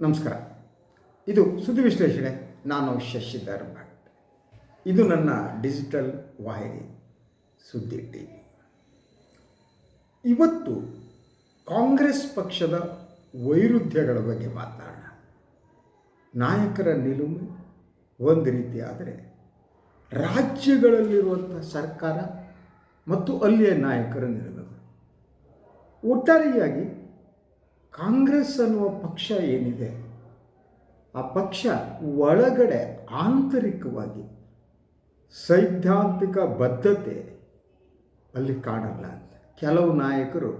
ನಮಸ್ಕಾರ. ಇದು ಸುದ್ದಿ ವಿಶ್ಲೇಷಣೆ. ನಾನು ಶಶಿಧರ್ ಭಟ್. ಇದು ನನ್ನ ಡಿಜಿಟಲ್ ವಾಹಿನಿ, ಸುದ್ದಿ ಟಿವಿ ಇವತ್ತು ಕಾಂಗ್ರೆಸ್ ಪಕ್ಷದ ವೈರುಧ್ಯಗಳ ಬಗ್ಗೆ ಮಾತನಾಡೋಣ. ನಾಯಕರ ನಿಲುವು ಒಂದು ರೀತಿ ಆದರೆ ರಾಜ್ಯಗಳಲ್ಲಿರುವಂಥ ಸರ್ಕಾರ ಮತ್ತು ಅಲ್ಲಿಯ ನಾಯಕರ ನಿಲುವು ಒಟ್ಟಾರೆಯಾಗಿ ಕಾಂಗ್ರೆಸ್ ಅನ್ನುವ ಪಕ್ಷ ಏನಿದೆ, ಆ ಪಕ್ಷ ಒಳಗಡೆ ಆಂತರಿಕವಾಗಿ ಸೈದ್ಧಾಂತಿಕ ಬದ್ಧತೆ ಅಲ್ಲಿ ಕಾಣಲ್ಲ ಅಂತ ಕೆಲವು ನಾಯಕರು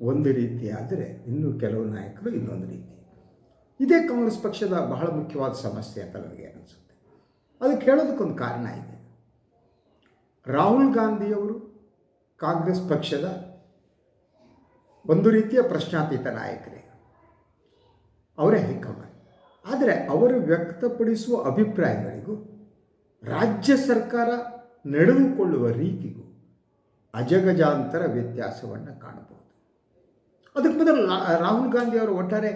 ಒಂದು ರೀತಿ ಆದರೆ ಇನ್ನು ಕೆಲವು ನಾಯಕರು ಇನ್ನೊಂದು ರೀತಿ. ಇದೇ ಕಾಂಗ್ರೆಸ್ ಪಕ್ಷದ ಬಹಳ ಮುಖ್ಯವಾದ ಸಮಸ್ಯೆ ಅಂತ ನನಗೆ ಅನಿಸುತ್ತೆ. ಅದಕ್ಕೆ ಹೇಳೋದಕ್ಕೊಂದು ಕಾರಣ ಇದೆ. ರಾಹುಲ್ ಗಾಂಧಿಯವರು ಕಾಂಗ್ರೆಸ್ ಪಕ್ಷದ ಒಂದು ರೀತಿಯ ಪ್ರಶ್ನಾತೀತ ನಾಯಕರೇ. ಅವರೇ ಹೈಕಮಾಂಡ್. ಆದರೆ ಅವರು ವ್ಯಕ್ತಪಡಿಸುವ ಅಭಿಪ್ರಾಯಗಳಿಗೂ, ರಾಜ್ಯ ಸರ್ಕಾರ ನಡೆದುಕೊಳ್ಳುವ ರೀತಿಗೂ ಅಜಗಜಾಂತರ ವ್ಯತ್ಯಾಸವನ್ನು ಕಾಣಬಹುದು. ಅದಕ್ಕೆ ಮೊದಲು ರಾಹುಲ್ ಗಾಂಧಿ ಅವರ ಒಟ್ಟಾರೆ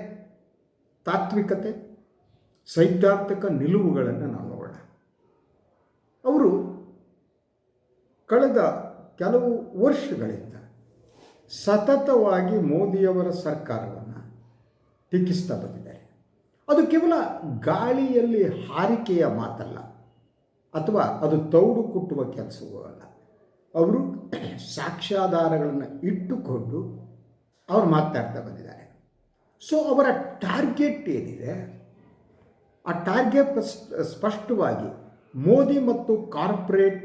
ತಾತ್ವಿಕತೆ, ಸೈದ್ಧಾಂತಿಕ ನಿಲುವುಗಳನ್ನು ನಾವು ನೋಡೋಣ. ಅವರು ಕಳೆದ ಕೆಲವು ವರ್ಷಗಳಿಂದ ಸತತವಾಗಿ ಮೋದಿಯವರ ಸರ್ಕಾರವನ್ನು ಟೀಕಿಸ್ತಾ ಬಂದಿದ್ದಾರೆ. ಅದು ಕೇವಲ ಗಾಳಿಯಲ್ಲಿ ಹಾರಿಕೆಯ ಮಾತಲ್ಲ, ಅಥವಾ ಅದು ತೌಡು ಕುಟ್ಟುವ ಕೆಲಸವೂ ಅಲ್ಲ. ಅವರು ಸಾಕ್ಷ್ಯಾಧಾರಗಳನ್ನು ಇಟ್ಟುಕೊಂಡು ಅವರು ಮಾತಾಡ್ತಾ ಬಂದಿದ್ದಾರೆ. ಸೊ ಅವರ ಟಾರ್ಗೆಟ್ ಏನಿದೆ? ಆ ಟಾರ್ಗೆಟ್ ಸ್ಪಷ್ಟವಾಗಿ ಮೋದಿ ಮತ್ತು ಕಾರ್ಪೊರೇಟ್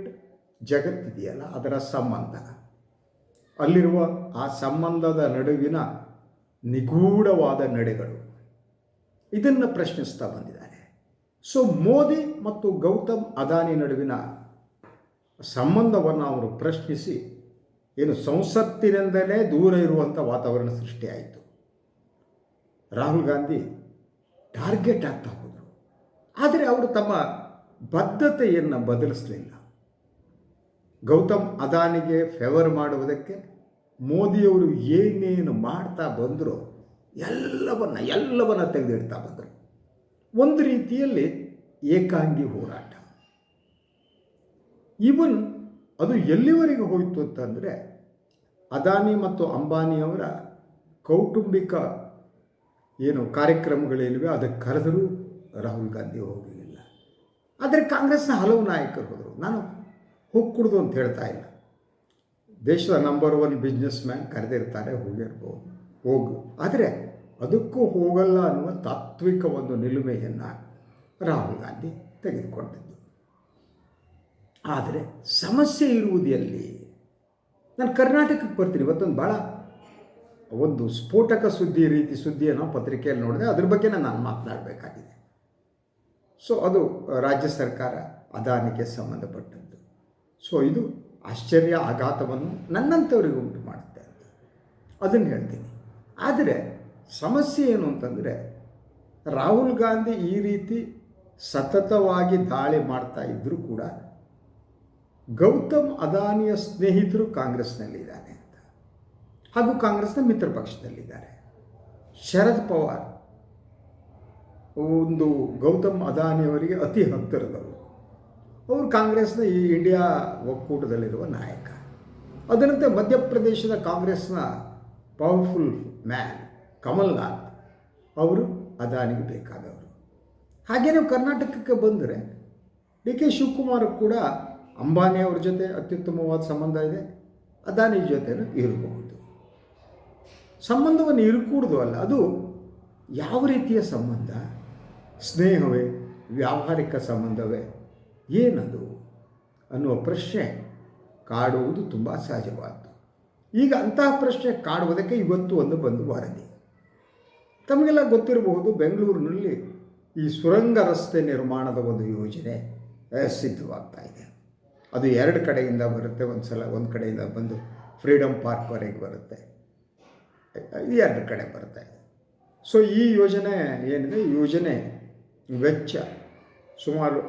ಜಗತ್ತಿದೆಯಲ್ಲ, ಅದರ ಸಂಬಂಧ. ಅಲ್ಲಿರುವ ಆ ಸಂಬಂಧದ ನಡುವಿನ ನಿಗೂಢವಾದ ನಡೆಗಳು. ಇದನ್ನು ಪ್ರಶ್ನಿಸ್ತಾ ಬಂದಿದ್ದಾರೆ. ಸೊ ಮೋದಿ ಮತ್ತು ಗೌತಮ್ ಅದಾನಿ ನಡುವಿನ ಸಂಬಂಧವನ್ನು ಅವರು ಪ್ರಶ್ನಿಸಿ, ಏನು ಸಂಸತ್ತಿನಿಂದಲೇ ದೂರ ಇರುವಂಥ ವಾತಾವರಣ ಸೃಷ್ಟಿಯಾಯಿತು ರಾಹುಲ್ ಗಾಂಧಿ ಟಾರ್ಗೆಟ್ ಆಗ್ತಾ ಹೋದರು. ಆದರೆ ಅವರು ತಮ್ಮ ಬದ್ಧತೆಯನ್ನು ಬದಲಿಸಲಿಲ್ಲ. ಗೌತಮ್ ಅದಾನಿಗೆ ಫೇವರ್ ಮಾಡುವುದಕ್ಕೆ ಮೋದಿಯವರು ಏನೇನು ಮಾಡ್ತಾ ಬಂದರು ಎಲ್ಲವನ್ನ ಎಲ್ಲವನ್ನ ತೆಗೆದಿಡ್ತಾ ಬಂದರು. ಒಂದು ರೀತಿಯಲ್ಲಿ ಏಕಾಂಗಿ ಹೋರಾಟ. ಇವನ್ ಅದು ಎಲ್ಲಿವರೆಗೆ ಹೋಯಿತು ಅಂತಂದರೆ ಅದಾನಿ ಮತ್ತು ಅಂಬಾನಿಯವರ ಕೌಟುಂಬಿಕ ಏನು ಕಾರ್ಯಕ್ರಮಗಳೇನಿವೆ, ಅದಕ್ಕೆ ಕರೆದರೂ ರಾಹುಲ್ ಗಾಂಧಿ ಹೋಗಲಿಲ್ಲ. ಆದರೆ ಕಾಂಗ್ರೆಸ್ನ ಹಲವು ನಾಯಕರು ಹೋದರು. ನಾನು ಕುಡ್ದು ಅಂತ ಹೇಳ್ತಾ ಇಲ್ಲ. ದೇಶದ ನಂಬರ್ ಒನ್ ಬಿಸ್ನೆಸ್ ಮ್ಯಾನ್ ಕರೆದಿರ್ತಾರೆ, ಹೋಗಿರ್ಬೋದು. ಹೋಗು. ಆದರೆ ಅದಕ್ಕೂ ಹೋಗಲ್ಲ ಅನ್ನುವ ತಾತ್ವಿಕ ಒಂದು ನಿಲುಮೆಯನ್ನು ರಾಹುಲ್ ಗಾಂಧಿ ತೆಗೆದುಕೊಂಡಿದ್ದು. ಆದರೆ ಸಮಸ್ಯೆ ಇರುವುದು ಎಲ್ಲಿ ನಾನು ಕರ್ನಾಟಕಕ್ಕೆ ಬರ್ತೀನಿ, ಇವತ್ತೊಂದು ಭಾಳ ಒಂದು ಸ್ಫೋಟಕ ಸುದ್ದಿ ರೀತಿ ಸುದ್ದಿಯನ್ನು ಪತ್ರಿಕೆಯಲ್ಲಿ ನೋಡಿದೆ, ಅದ್ರ ಬಗ್ಗೆ ನಾನು ಮಾತನಾಡಬೇಕಾಗಿದೆ. ಸೊ ಅದು ರಾಜ್ಯ ಸರ್ಕಾರ ಅದಾನಿಗೆ ಸಂಬಂಧಪಟ್ಟದ್ದು. ಸೊ ಇದು ಆಶ್ಚರ್ಯ ಆಘಾತವನ್ನು ನನ್ನಂಥವರಿಗೆ ಉಂಟು ಮಾಡುತ್ತೆ ಅಂತ. ಅದನ್ನು ಹೇಳ್ತೀನಿ. ಆದರೆ ಸಮಸ್ಯೆ ಏನು ಅಂತಂದರೆ ರಾಹುಲ್ ಗಾಂಧಿ ಈ ರೀತಿ ಸತತವಾಗಿ ದಾಳಿ ಮಾಡ್ತಾ ಇದ್ದರೂ ಕೂಡ ಗೌತಮ್ ಅದಾನಿಯ ಸ್ನೇಹಿತರು ಕಾಂಗ್ರೆಸ್ನಲ್ಲಿದ್ದಾನೆ ಅಂತ. ಹಾಗೂ ಕಾಂಗ್ರೆಸ್ನ ಮಿತ್ರ ಪಕ್ಷದಲ್ಲಿದ್ದಾರೆ. ಶರದ್ ಪವಾರ್ ಒಂದು ಗೌತಮ್ ಅದಾನಿಯವರಿಗೆ ಅತಿ ಹತ್ತಿರದವರು. ಅವರು ಕಾಂಗ್ರೆಸ್ನ ಈ ಇಂಡಿಯಾ ಒಕ್ಕೂಟದಲ್ಲಿರುವ ನಾಯಕ. ಅದರಂತೆ ಮಧ್ಯಪ್ರದೇಶದ ಕಾಂಗ್ರೆಸ್ನ ಪವರ್ಫುಲ್ ಮ್ಯಾನ್ ಕಮಲ್ನಾಥ್ ಅವರು ಅದಾನಿಗೆ ಬೇಕಾದವರು. ಹಾಗೆ ನಾವು ಕರ್ನಾಟಕಕ್ಕೆ ಬಂದರೆ ಡಿ ಕೆ ಶಿವಕುಮಾರ್ ಕೂಡ ಅಂಬಾನಿ ಅವ್ರ ಜೊತೆ ಅತ್ಯುತ್ತಮವಾದ ಸಂಬಂಧ ಇದೆ. ಅದಾನಿ ಜೊತೆನೂ ಇರಬಹುದು. ಸಂಬಂಧವನ್ನು ಇರಕೂಡ್ದು ಅಲ್ಲ, ಅದು ಯಾವ ರೀತಿಯ ಸಂಬಂಧ? ಸ್ನೇಹವೇ? ವ್ಯಾವಹಾರಿಕ ಸಂಬಂಧವೇ? ಏನದು ಅನ್ನುವ ಪ್ರಶ್ನೆ ಕಾಡುವುದು ತುಂಬ ಸಹಜವಾದ್ದು. ಈಗ ಅಂತಹ ಪ್ರಶ್ನೆ ಕಾಡುವುದಕ್ಕೆ ಇವತ್ತು ಒಂದು ಬಂದು ವರದಿ ತಮಗೆಲ್ಲ ಗೊತ್ತಿರಬಹುದು ಬೆಂಗಳೂರಿನಲ್ಲಿ ಈ ಸುರಂಗ ರಸ್ತೆ ನಿರ್ಮಾಣದ ಒಂದು ಯೋಜನೆ ಸಿದ್ಧವಾಗ್ತಾ ಇದೆ. ಅದು ಎರಡು ಕಡೆಯಿಂದ ಬರುತ್ತೆ ಒಂದು ಸಲ ಒಂದು ಕಡೆಯಿಂದ ಬಂದು ಫ್ರೀಡಮ್ ಪಾರ್ಕ್ವರೆಗೆ ಬರುತ್ತೆ. ಎರಡು ಕಡೆ ಬರುತ್ತೆ. ಸೊ ಈ ಯೋಜನೆ ಏನಿದೆ? ಯೋಜನೆ ವೆಚ್ಚ. ಸುಮಾರು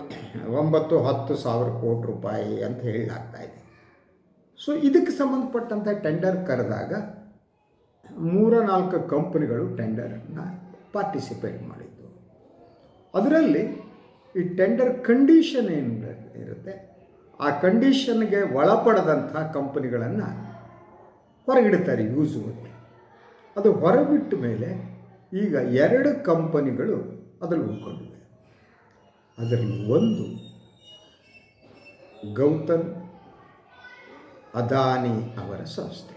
ಒಂಬತ್ತು ಹತ್ತು ಸಾವಿರ ಕೋಟಿ ರೂಪಾಯಿ ಅಂತ ಹೇಳಲಾಗ್ತಾ ಇದೆ. ಸೊ ಇದಕ್ಕೆ ಸಂಬಂಧಪಟ್ಟಂಥ ಟೆಂಡರ್ ಕರೆದಾಗ ಮೂರ ನಾಲ್ಕು ಕಂಪನಿಗಳು ಟೆಂಡರನ್ನು ಪಾರ್ಟಿಸಿಪೇಟ್ ಮಾಡಿದ್ದು. ಅದರಲ್ಲಿ ಈ ಟೆಂಡರ್ ಕಂಡೀಷನ್ ಏನು ಇರುತ್ತೆ? ಆ ಕಂಡೀಷನ್ಗೆ ಒಳಪಡದಂಥ ಕಂಪನಿಗಳನ್ನು ಹೊರಗಿಡ್ತಾರೆ ಯೂಸುವಲ್ಲಿ ಅದು ಹೊರಬಿಟ್ಟ ಮೇಲೆ ಈಗ ಎರಡು ಕಂಪನಿಗಳು ಅದರಲ್ಲಿ ಉಳ್ಕೊಂಡಿವೆ. ಅದರಲ್ಲಿ ಒಂದು ಗೌತಮ್ ಅದಾನಿ ಅವರ ಸಂಸ್ಥೆ.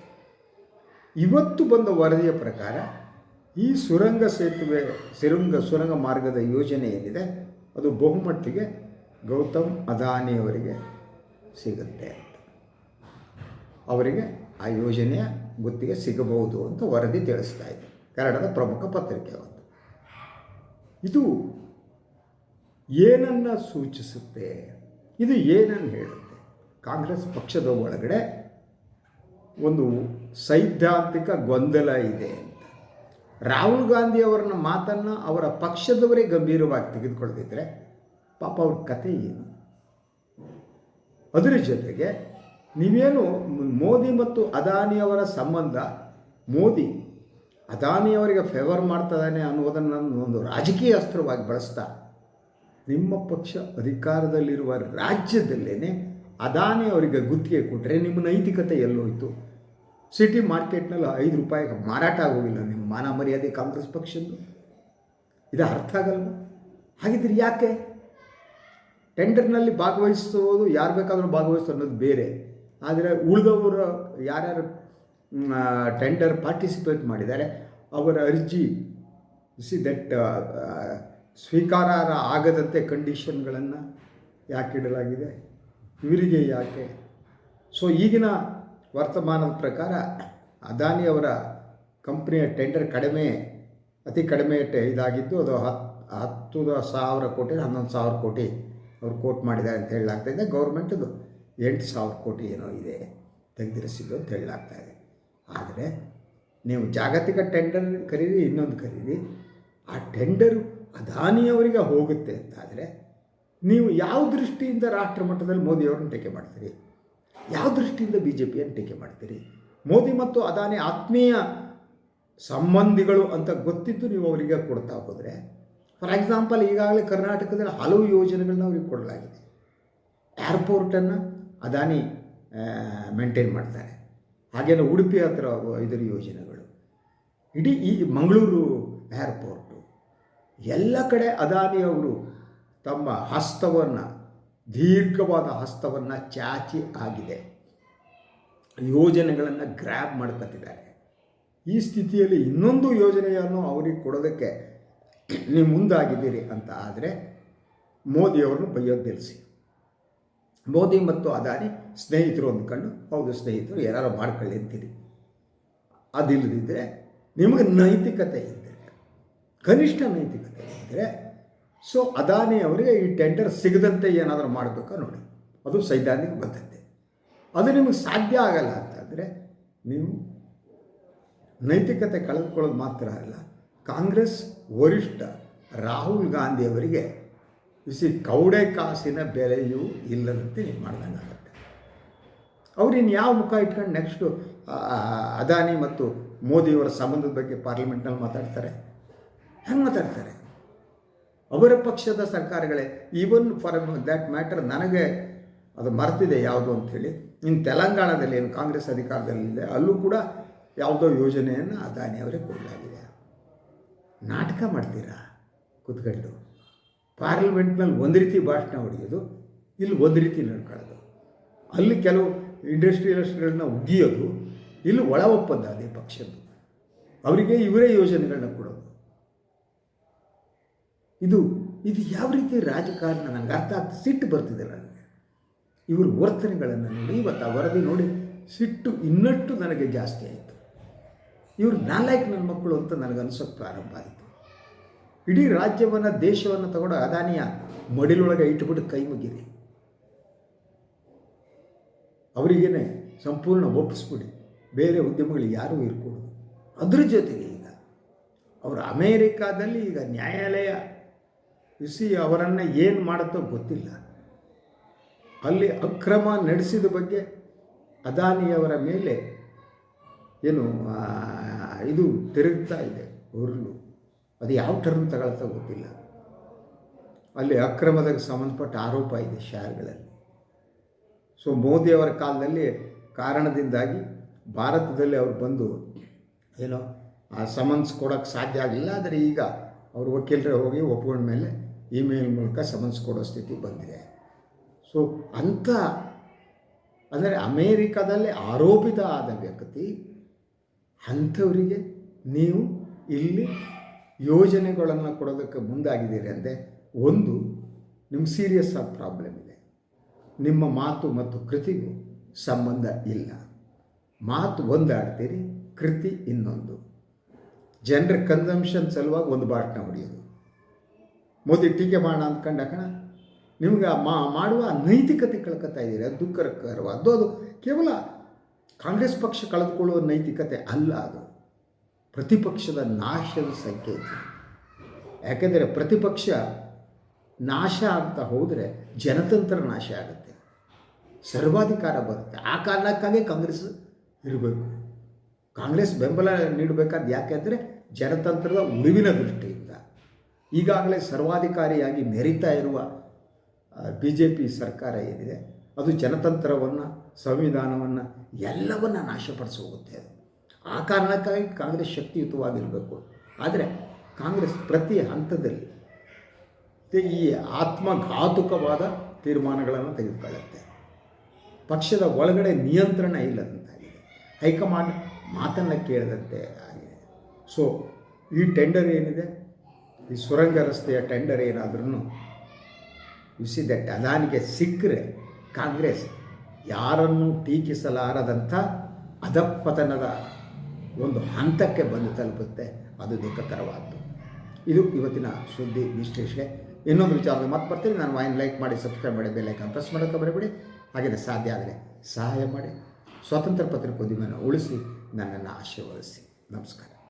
ಇವತ್ತು ಬಂದ ವರದಿಯ ಪ್ರಕಾರ ಈ ಸುರಂಗ ಸೇತುವೆ, ಸುರಂಗ ಸುರಂಗ ಮಾರ್ಗದ ಯೋಜನೆ ಏನಿದೆ, ಅದು ಬಹುಮಟ್ಟಿಗೆ ಗೌತಮ್ ಅದಾನಿಯವರಿಗೆ ಸಿಗುತ್ತೆ ಅಂತ. ಅವರಿಗೆ ಆ ಯೋಜನೆಯ ಗುತ್ತಿಗೆ ಸಿಗಬಹುದು ಅಂತ ವರದಿ ತಿಳಿಸ್ತಾ ಇದೆ. ಕನ್ನಡದ ಪ್ರಮುಖ ಪತ್ರಿಕೆ ಇದು ಏನನ್ನು ಸೂಚಿಸುತ್ತೆ? ಇದು ಏನನ್ನು ಹೇಳುತ್ತೆ? ಕಾಂಗ್ರೆಸ್ ಪಕ್ಷದ ಒಳಗಡೆ ಒಂದು ಸೈದ್ಧಾಂತಿಕ ಗೊಂದಲ ಇದೆ ಅಂತ. ರಾಹುಲ್ ಗಾಂಧಿ ಅವರನ್ನ ಮಾತನ್ನು ಅವರ ಪಕ್ಷದವರೇ ಗಂಭೀರವಾಗಿ ತೆಗೆದುಕೊಳ್ಳದಿದ್ದರೆ ಪಾಪ ಅವ್ರ ಕತೆ ಏನು? ಅದರ ಜೊತೆಗೆ ನೀವೇನು ಮೋದಿ ಮತ್ತು ಅದಾನಿಯವರ ಸಂಬಂಧ, ಮೋದಿ ಅದಾನಿಯವರಿಗೆ ಫೇವರ್ ಮಾಡ್ತದಾನೆ ಅನ್ನೋದನ್ನು ಒಂದು ರಾಜಕೀಯ ಅಸ್ತ್ರವಾಗಿ ಬಳಸ್ತಾ ನಿಮ್ಮ ಪಕ್ಷ ಅಧಿಕಾರದಲ್ಲಿರುವ ರಾಜ್ಯದಲ್ಲೇ ಅದಾನಿ ಅವರಿಗೆ ಗುತ್ತಿಗೆ ಕೊಟ್ಟರೆ ನಿಮ್ಮ ನೈತಿಕತೆ ಎಲ್ಲೋಯ್ತು. ಸಿಟಿ ಮಾರ್ಕೆಟ್ನಲ್ಲಿ ಐದು ರೂಪಾಯಿಗೆ ಮಾರಾಟ ಆಗೋಗಿಲ್ಲ ನಿಮ್ಮ ಮಾನ ಮರ್ಯಾದೆ ಕಾಂಗ್ರೆಸ್ ಪಕ್ಷದ್ದು. ಇದು ಅರ್ಥ ಆಗಲ್ವ? ಹಾಗಿದ್ರೆ ಯಾಕೆ? ಟೆಂಡರ್ನಲ್ಲಿ ಭಾಗವಹಿಸೋದು ಯಾರು ಬೇಕಾದರೂ ಭಾಗವಹಿಸೋ ಅನ್ನೋದು ಬೇರೆ. ಆದರೆ ಉಳಿದವರು ಯಾರ್ಯಾರು ಟೆಂಡರ್ ಪಾರ್ಟಿಸಿಪೇಟ್ ಮಾಡಿದ್ದಾರೆ, ಅವರ ಅರ್ಜಿ, ಸಿ, ದಟ್ ಸ್ವೀಕಾರಾರ್ಹ ಆಗದಂತೆ ಕಂಡೀಷನ್ಗಳನ್ನು ಯಾಕೆ ಇಡಲಾಗಿದೆ? ಇವರಿಗೆ ಯಾಕೆ? ಸೊ ಈಗಿನ ವರ್ತಮಾನದ ಪ್ರಕಾರ ಅದಾನಿಯವರ ಕಂಪ್ನಿಯ ಟೆಂಡರ್ ಕಡಿಮೆ, ಅತಿ ಕಡಿಮೆ ಇದಾಗಿದ್ದು ಅದು ಹತ್ತು ಹತ್ತು ಸಾವಿರ ಕೋಟಿ, ಹನ್ನೊಂದು ಸಾವಿರ ಕೋಟಿ ಅವ್ರು ಕೋಟ್ ಮಾಡಿದ್ದಾರೆ ಅಂತ ಹೇಳಲಾಗ್ತಾ ಇದೆ. ಗೌರ್ಮೆಂಟದು ಎಂಟು ಸಾವಿರ ಕೋಟಿ ಏನೋ ಇದೆ ತೆಗೆದಿರಿಸಿದ್ದು ಅಂತ ಹೇಳಲಾಗ್ತಾ ಇದೆ. ಆದರೆ ನೀವು ಜಾಗತಿಕ ಟೆಂಡರ್ ಕರೀರಿ, ಇನ್ನೊಂದು ಕರೀರಿ. ಆ ಟೆಂಡರು ಅದಾನಿಯವರಿಗೆ ಹೋಗುತ್ತೆ ಅಂತಾದರೆ, ನೀವು ಯಾವ ದೃಷ್ಟಿಯಿಂದ ರಾಷ್ಟ್ರ ಮಟ್ಟದಲ್ಲಿ ಮೋದಿಯವರನ್ನು ಟೀಕೆ ಮಾಡ್ತೀರಿ? ಯಾವ ದೃಷ್ಟಿಯಿಂದ ಬಿ ಜೆ ಪಿಯನ್ನು ಟೀಕೆ ಮಾಡ್ತೀರಿ? ಮೋದಿ ಮತ್ತು ಅದಾನಿ ಆತ್ಮೀಯ ಸಂಬಂಧಿಗಳು ಅಂತ ಗೊತ್ತಿದ್ದು ನೀವು ಅವರಿಗೆ ಕೊಡ್ತಾ ಹೋದರೆ ಫಾರ್ ಎಕ್ಸಾಂಪಲ್ ಈಗಾಗಲೇ ಕರ್ನಾಟಕದಲ್ಲಿ ಹಲವು ಯೋಜನೆಗಳನ್ನ ಅವರಿಗೆ ಕೊಡಲಾಗಿದೆ. ಏರ್ಪೋರ್ಟನ್ನು ಅದಾನಿ ಮೇಂಟೈನ್ ಮಾಡ್ತಾರೆ. ಹಾಗೆಯೇ ಉಡುಪಿ ಹತ್ರ ಇದರ ಯೋಜನೆಗಳು. ಇಡೀ ಈ ಮಂಗಳೂರು ಏರ್ಪೋರ್ಟು ಎಲ್ಲ ಕಡೆ ಅದಾನಿ ಅವರು ತಮ್ಮ ಹಸ್ತವನ್ನು, ದೀರ್ಘವಾದ ಹಸ್ತವನ್ನು ಚಾಚಿ ಆಗಿದೆ. ಯೋಜನೆಗಳನ್ನು ಗ್ರ್ಯಾಬ್ ಮಾಡ್ಕೊತಿದ್ದಾರೆ ಈ ಸ್ಥಿತಿಯಲ್ಲಿ ಇನ್ನೊಂದು ಯೋಜನೆಯನ್ನು ಅವರಿಗೆ ಕೊಡೋದಕ್ಕೆ ನೀವು ಮುಂದಾಗಿದ್ದೀರಿ ಅಂತ ಆದರೆ ಮೋದಿಯವರನ್ನು ಬೈಯೋದು ನಿಲ್ಲಿಸಿ. ಮೋದಿ ಮತ್ತು ಅದಾನಿ ಸ್ನೇಹಿತರು ಅಂದ್ಕೊಂಡು, ಹೌದು ಸ್ನೇಹಿತರು ಯಾರು ಮಾಡ್ಕೊಳ್ಳಿ ಅಂತೀರಿ. ಅದಿಲ್ಲದಿದ್ದರೆ ನಿಮಗೆ ನೈತಿಕತೆ ಇದ್ದರೆ ಕನಿಷ್ಠ ನೈತಿಕತೆ ಇದ್ದರೆ ಸೊ ಅದಾನಿ ಅವರಿಗೆ ಈ ಟೆಂಡರ್ ಸಿಗದಂತೆ ಏನಾದರೂ ಮಾಡಬೇಕಾ ನೋಡಿ. ಅದು ಸೈದ್ಧಾಂತಿಕ ಬದ್ಧತೆ ಅದು ನಿಮಗೆ ಸಾಧ್ಯ ಆಗಲ್ಲ ಅಂತಂದರೆ, ನೀವು ನೈತಿಕತೆ ಕಳೆದುಕೊಳ್ಳೋದು ಮಾತ್ರ ಅಲ್ಲ, ಕಾಂಗ್ರೆಸ್ ವರಿಷ್ಠ ರಾಹುಲ್ ಗಾಂಧಿ ಅವರಿಗೆ ಬಿಸಿ ಕೌಡೆ ಕಾಸಿನ ಬೆಲೆಯೂ ಇಲ್ಲದಂತೆ ನೀವು ಮಾಡ್ದಂಗಾಗತ್ತೆ. ಅವ್ರು ಇನ್ನು ಯಾವ ಮುಖ ಇಟ್ಕೊಂಡು ನೆಕ್ಸ್ಟು ಅದಾನಿ ಮತ್ತು ಮೋದಿಯವರ ಸಂಬಂಧದ ಬಗ್ಗೆ ಪಾರ್ಲಿಮೆಂಟ್ನಲ್ಲಿ ಮಾತಾಡ್ತಾರೆ? ಹೆಂಗೆ ಮಾತಾಡ್ತಾರೆ? ಅವರ ಪಕ್ಷದ ಸರ್ಕಾರಗಳೇ ಈವನ್ ಫಾರ್ ದ್ಯಾಟ್ ಮ್ಯಾಟರ್ ನನಗೆ ಅದು ಮರ್ತಿದೆ ಯಾವುದು ಅಂಥೇಳಿ ಇನ್ನು ತೆಲಂಗಾಣದಲ್ಲಿ ಏನು ಕಾಂಗ್ರೆಸ್ ಅಧಿಕಾರದಲ್ಲಿದೆ ಅಲ್ಲೂ ಕೂಡ ಯಾವುದೋ ಯೋಜನೆಯನ್ನು ಅದಾನಿ ಅವರೇ ಕೊಡಲಾಗಿದೆ. ನಾಟಕ ಮಾಡ್ತೀರಾ ಕೂತ್ಕೊಂಡು? ಪಾರ್ಲಿಮೆಂಟ್ನಲ್ಲಿ ಒಂದು ರೀತಿ ಭಾಷಣ ಹೊಡೆಯೋದು, ಇಲ್ಲಿ ಒಂದು ರೀತಿ ನಡ್ಕೊಳ್ಳೋದು. ಅಲ್ಲಿ ಕೆಲವು ಇಂಡಸ್ಟ್ರಿಯಲಿಸ್ಟ್ಗಳನ್ನ ಉಗಿಯೋದು ಇಲ್ಲಿ ಒಳ ಒಪ್ಪಂದ ಅದೇ ಪಕ್ಷದ್ದು. ಅವರಿಗೆ ಇವರೇ ಯೋಜನೆಗಳನ್ನ ಕೊಡೋದು. ಇದು ಇದು ಯಾವ ರೀತಿ ರಾಜಕಾರಣ ನನಗೆ ಅರ್ಥ ಆಗ್ತದೆ ಸಿಟ್ಟು ಬರ್ತಿದೆ ನನಗೆ. ಇವರ ವರ್ತನೆಗಳನ್ನು ನೋಡಿ, ಇವತ್ತು ಆ ವರದಿ ನೋಡಿ, ಸಿಟ್ಟು ಇನ್ನಷ್ಟು ನನಗೆ ಜಾಸ್ತಿ ಆಯಿತು. ಇವರು ನಾಲ್ಕು ನನ್ನ ಮಕ್ಕಳು ಅಂತ ನನಗೆ ಅನಿಸೋಕೆ ಪ್ರಾರಂಭ ಆಯಿತು. ಇಡೀ ರಾಜ್ಯವನ್ನು, ದೇಶವನ್ನು ತಗೊಂಡು ಅದಾನಿಯ ಮಡಿಲೊಳಗೆ ಇಟ್ಟುಬಿಟ್ಟು ಕೈ ಮುಗಿರಿ. ಅವರಿಗೇನೆ ಸಂಪೂರ್ಣ ಒಪ್ಪಿಸ್ಬಿಡಿ. ಬೇರೆ ಉದ್ಯಮಗಳು ಯಾರೂ ಇರ್ಕೊಡು ಅದ್ರ ಜೊತೆಗೆ ಈಗ, ಅವರು ಅಮೇರಿಕಾದಲ್ಲಿ ಈಗ ನ್ಯಾಯಾಲಯ ಬಿಸಿ ಅವರನ್ನು ಏನು ಮಾಡುತ್ತೋ ಗೊತ್ತಿಲ್ಲ. ಅಲ್ಲಿ ಅಕ್ರಮ ನಡೆಸಿದ ಬಗ್ಗೆ ಅದಾನಿಯವರ ಮೇಲೆ ಏನು ಇದು ತಿರುಗ್ತಾ ಇದೆ ಉರುಳು ಅದು ಯಾವ ಟರ್ಮ್ ತಗೊಳ್ತಾ ಗೊತ್ತಿಲ್ಲ. ಅಲ್ಲಿ ಅಕ್ರಮದಾಗ ಸಂಬಂಧಪಟ್ಟ ಆರೋಪ ಇದೆ ಶೇರ್ಗಳಲ್ಲಿ ಸೊ ಮೋದಿಯವರ ಕಾಲದಲ್ಲಿ ಕಾರಣದಿಂದಾಗಿ ಭಾರತದಲ್ಲಿ ಅವರು ಬಂದು ಏನೋ, ಆ ಸಮನ್ಸ್ ಕೊಡೋಕ್ಕೆ ಸಾಧ್ಯ ಆಗಲಿಲ್ಲ. ಆದರೆ ಈಗ ಅವರು ವಕೀಲರೇ ಹೋಗಿ ಒಪ್ಕೊಂಡ ಮೇಲೆ ಇಮೇಲ್ ಮೂಲಕ ಸಮನ್ಸ್ ಕೊಡೋ ಸ್ಥಿತಿ ಬಂದಿದೆ. ಸೊ ಅಂಥ ಅಂದರೆ ಅಮೇರಿಕಾದಲ್ಲಿ ಆರೋಪಿತ ಆದ ವ್ಯಕ್ತಿ, ಅಂಥವರಿಗೆ ನೀವು ಇಲ್ಲಿ ಯೋಜನೆಗಳನ್ನು ಕೊಡೋದಕ್ಕೆ ಮುಂದಾಗಿದ್ದೀರಿ ಅಂದರೆ ಒಂದು, ನಿಮ್ಗೆ ಸೀರಿಯಸ್ ಆದ ಪ್ರಾಬ್ಲಮ್ ಇದೆ. ನಿಮ್ಮ ಮಾತು ಮತ್ತು ಕೃತಿಗೂ ಸಂಬಂಧ ಇಲ್ಲ. ಮಾತು ಒಂದಾಡ್ತೀರಿ, ಕೃತಿ ಇನ್ನೊಂದು. ಜನರ ಕನ್ಸಂಪ್ಷನ್ ಸಲುವಾಗಿ ಒಂದು ಬಾಟ್ನ ಹೊಡೆಯೋದು. ಮೋದಿ, ಟೀಕೆ ಮಾಡೋಣ ಅಂದ್ಕೊಂಡ ಕಣ ನಿಮ್ಗೆ ಮಾ, ಮಾಡುವ ನೈತಿಕತೆ ಕಳ್ಕೊತಾ ಇದ್ದೀರಿ? ಅದು ದುಃಖಕರವಾದ್ದು ಅದು. ಕೇವಲ ಕಾಂಗ್ರೆಸ್ ಪಕ್ಷ ಕಳೆದುಕೊಳ್ಳುವ ನೈತಿಕತೆ ಅಲ್ಲ ಅದು. ಪ್ರತಿಪಕ್ಷದ ನಾಶದ ಸಂಕೇತ ಯಾಕೆಂದರೆ ಪ್ರತಿಪಕ್ಷ ನಾಶ ಆಗ್ತಾ ಹೋದರೆ ಜನತಂತ್ರ ನಾಶ ಆಗುತ್ತೆ. ಸರ್ವಾಧಿಕಾರ ಬರುತ್ತೆ. ಆ ಕಾರಣಕ್ಕಾಗಿ ಕಾಂಗ್ರೆಸ್ ಇರಬೇಕು. ಕಾಂಗ್ರೆಸ್ ಬೆಂಬಲ ನೀಡಬೇಕಾದ ಯಾಕೆಂದರೆ ಜನತಂತ್ರದ ಉಳಿವಿನ ದೃಷ್ಟಿಯಿಂದ. ಈಗಾಗಲೇ ಸರ್ವಾಧಿಕಾರಿಯಾಗಿ ಮೆರಿತಾ ಇರುವ ಬಿ ಜೆ ಪಿ ಸರ್ಕಾರ ಏನಿದೆ, ಅದು ಜನತಂತ್ರವನ್ನು, ಸಂವಿಧಾನವನ್ನು ಎಲ್ಲವನ್ನು ನಾಶಪಡಿಸಿ ಹೋಗುತ್ತೆ ಅದು ಆ ಕಾರಣಕ್ಕಾಗಿ ಕಾಂಗ್ರೆಸ್ ಶಕ್ತಿಯುತವಾಗಿರಬೇಕು. ಆದರೆ ಕಾಂಗ್ರೆಸ್ ಪ್ರತಿ ಹಂತದಲ್ಲಿ ಈ ಆತ್ಮಘಾತುಕವಾದ ತೀರ್ಮಾನಗಳನ್ನು ತೆಗೆದುಕೊಳ್ಳುತ್ತೆ. ಪಕ್ಷದ ಒಳಗಡೆ ನಿಯಂತ್ರಣ ಇಲ್ಲದಂತಾಗಿದೆ. ಹೈಕಮಾಂಡ್ ಮಾತನ್ನು ಕೇಳದಂತೆ ಆಗಿದೆ. ಸೊ ಈ ಟೆಂಡರ್ ಏನಿದೆ? ಈ ಸುರಂಗ ರಸ್ತೆಯ ಟೆಂಡರ್ ಏನಾದ್ರೂ ಉಸಿದಟ್ಟೆ ದಟ್ ಅದಾನಿಗೆ ಸಿಕ್ಕರೆ ಕಾಂಗ್ರೆಸ್ ಯಾರನ್ನು ಟೀಕಿಸಲಾರದಂಥ ಅಧಪತನದ ಒಂದು ಹಂತಕ್ಕೆ ಬಂದು ತಲುಪುತ್ತೆ, ಅದು ದುಃಖಕರವಾದ್ದು. ಇದು ಇವತ್ತಿನ ಸುದ್ದಿ ವಿಶ್ಲೇಷಣೆ. ಇನ್ನೊಂದು ವಿಚಾರದ ಮತ್ತೆ ಬರ್ತೀನಿ. ನಾನು ವಾಯಿನ್ ಲೈಕ್ ಮಾಡಿ ಸಬ್ಸ್ಕ್ರೈಬ್ ಮಾಡಿ ಬೆಲ್ಲೈಕನ್ ಪ್ರೆಸ್ ಮಾಡೋಕ್ಕೆ ಬರಬೇಡಿ ಹಾಗೆಯೇ ಸಾಧ್ಯ ಆದರೆ ಸಹಾಯ ಮಾಡಿ. ಸ್ವಾತಂತ್ರ್ಯ ಪತ್ರಿಕೋದ್ಯಮವನ್ನು ಉಳಿಸಿ, ನನ್ನನ್ನು ಆಶೀರ್ವದಿಸಿ. ನಮಸ್ಕಾರ.